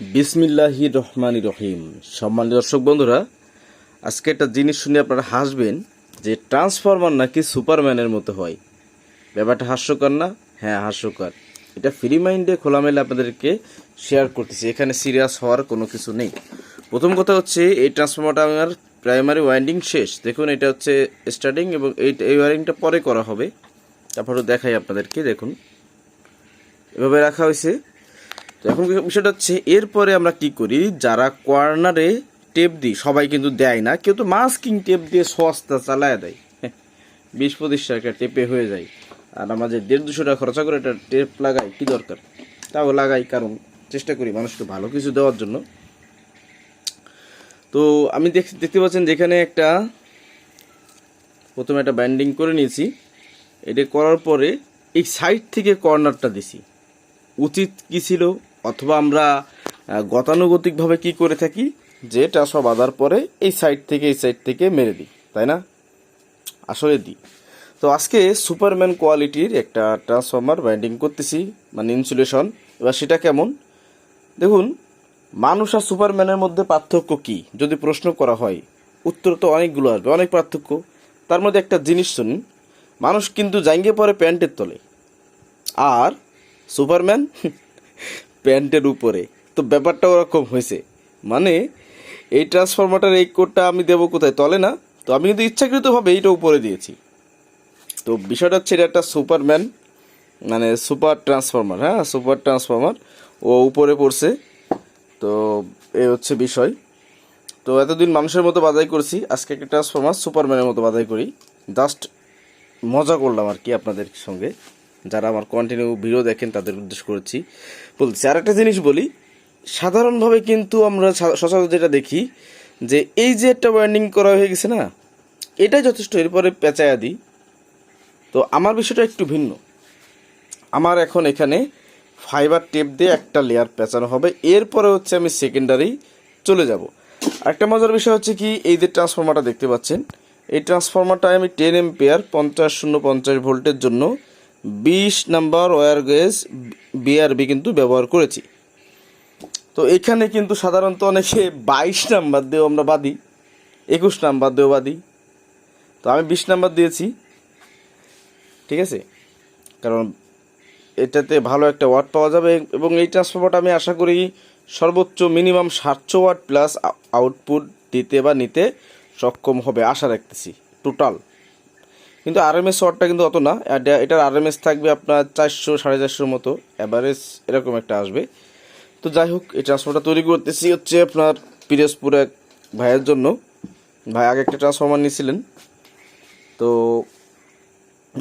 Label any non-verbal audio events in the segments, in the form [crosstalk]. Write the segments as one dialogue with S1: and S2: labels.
S1: বিসমিল্লাহি রহমান রহিম। সম্মানিত দর্শক বন্ধুরা, আজকে একটা জিনিস শুনে আপনারা হাসবেন যে ট্রান্সফরমার নাকি সুপারম্যানের মতো হয়। ব্যাপারটা হাস্যকর না? হ্যাঁ হাস্যকর। এটা ফ্রি মাইন্ডে খোলামেলা আপনাদেরকে শেয়ার করতেছি। এখানে সিরিয়াস হওয়ার কোনো কিছু নেই। প্রথম কথা হচ্ছে, এই ট্রান্সফরমারটা আমার প্রাইমারি ওয়াইন্ডিং শেষ। দেখুন, এটা হচ্ছে স্টার্টিং এবং এই এই ওয়ারিংটা পরে করা হবে। তারপরে দেখাই আপনাদেরকে, দেখুন। এভাবে রাখা হয়েছে। তো এখন বিষয়টা হচ্ছে, এরপরে আমরা কি করি? যারা কর্নারে টেপ দিই, সবাই কিন্তু দেয় না। কেউ তো মাস্কিং টেপ দিয়ে সস্তা চালায় দেয়। [laughs] বিশ পঁচিশ টাকা টেপে হয়ে যায়। আর আমাদের দেড় দুশো টাকা খরচা করে একটা টেপ লাগাই, কি দরকার? তাও লাগাই, কারণ চেষ্টা করি মানুষকে ভালো কিছু দেওয়ার জন্য। তো আমি দেখ- দেখতে পাচ্ছেন যেখানে একটা, প্রথমে একটা ব্যান্ডিং করে নিয়েছি। এটা করার পরে এই সাইড থেকে কর্নারটা দিছি। উচিত কি ছিল? অথবা আমরা গতানুগতিকভাবে কি করে থাকি যে ট্রান্সফার বাঁধার পরে এই সাইড থেকে, এই সাইড থেকে মেরে দিই, তাই না? আসলে দিই। তো আজকে সুপারম্যান কোয়ালিটির একটা ট্রান্সফর্মার বাইন্ডিং করতেছি মানে ইনসুলেশন এবার সেটা কেমন? দেখুন, মানুষ আর সুপারম্যানের মধ্যে পার্থক্য কি? যদি প্রশ্ন করা হয়, উত্তর তো অনেকগুলো আসবে, অনেক পার্থক্য। তার মধ্যে একটা জিনিস শুনুন, মানুষ কিন্তু জাঙ্গে পরে প্যান্টের তলে। আর সুপারম্যান [laughs] প্যান্টের উপরে। তো ব্যাপারটা ওরকম হয়েছে। মানে এই ট্রান্সফরমারটার এই কোডটা আমি দেবো কোথায়? তলে না? তো আমি কিন্তু ইচ্ছাকৃতভাবে এইটা উপরে দিয়েছি। তো বিষয়টা হচ্ছে এটা একটা সুপারম্যান মানে সুপার ট্রান্সফরমার হ্যাঁ? সুপার ট্রান্সফরমার ও উপরে পড়ছে। তো এই হচ্ছে বিষয়। তো এতদিন মানুষের মতো বাজাই করছি। আজকে একটা ট্রান্সফরমার সুপারম্যানের মতো বাজাই করি। জাস্ট মজা করলাম আর কি আপনাদের সঙ্গে। যারা আমার কন্টিনিউ ভিডিও দেখেন, তাদের উদ্দেশ্য করেছি। বলছি আর একটা জিনিস বলি, সাধারণভাবে কিন্তু আমরা সচরাচর যেটা দেখি, যে এই যে একটা ওয়ার্নিং করা হয়ে গেছে না, এটাই যথেষ্ট। এরপরে পেঁচায়া দিই। তো আমার বিষয়টা একটু ভিন্ন। আমার এখন এখানে ফাইবার টেপ দিয়ে একটা লেয়ার পেঁচানো হবে। এরপরে হচ্ছে আমি সেকেন্ডারি চলে যাব। একটা মজার বিষয় হচ্ছে কি, এই যে ট্রান্সফর্মারটা দেখতে পাচ্ছেন, এই ট্রান্সফর্মারটা আমি টেন এম্পিয়ার পঞ্চাশ, শূন্য পঞ্চাশ ভোল্টের জন্য বিশ নাম্বার ওয়ার গেজ বিআরবি কিন্তু ব্যবহার করেছি। তো এখানে কিন্তু সাধারণত অনেকে বাইশ নাম্বার দিয়েও আমরা বাদি, একুশ নাম্বার দিয়েও বাদি। তো আমি বিশ নাম্বার দিয়েছি, ঠিক আছে? কারণ এটাতে ভালো একটা ওয়াট পাওয়া যাবে এবং এই ট্রান্সফরমারটা আমি আশা করি সর্বোচ্চ মিনিমাম সাতশো ওয়াট প্লাস আউটপুট দিতে বা নিতে সক্ষম হবে, আশা রাখতেছি। টোটাল কিন্তু আরএমএস ওয়াটটা কিন্তু অত না। এটা- এটার আরএমএস থাকবে আপনার চারশো, সাড়ে চারশোর মতো। অ্যাভারেজ এরকম একটা আসবে। তো যাই হোক, এই ট্রান্সফরমারটা তৈরি করতেছি হচ্ছে আপনার পিরোজপুর এক ভাইয়ের জন্য। ভাই আগে একটা ট্রান্সফর্মার নিয়েছিলেন তো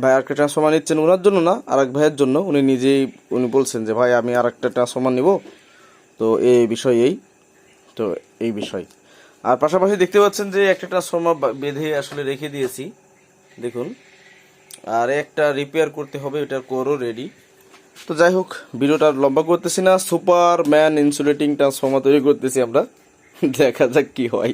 S1: ভাই আরেকটা ট্রান্সফরমার নিচ্ছেন ওনার জন্য না আর এক ভাইয়ের জন্য। উনি নিজেই, উনি বলছেন যে, ভাই, আমি আর একটা ট্রান্সফরমার নিব। তো এই বিষয় এই তো এই বিষয়। আর পাশাপাশি দেখতে পাচ্ছেন যে, একটা ট্রান্সফর্মার বেঁধে আসলে রেখে দিয়েছি। দেখুন। আর একটা রিপেয়ার করতে হবে, এটার করো রেডি তো যাই হোক, ভিডিওটা লম্বা করতেছি না সুপার ম্যান ইনসুলেটিং ট্রান্সফর্মার তৈরি করতেছি আমরা। দেখা যাক কি হয়।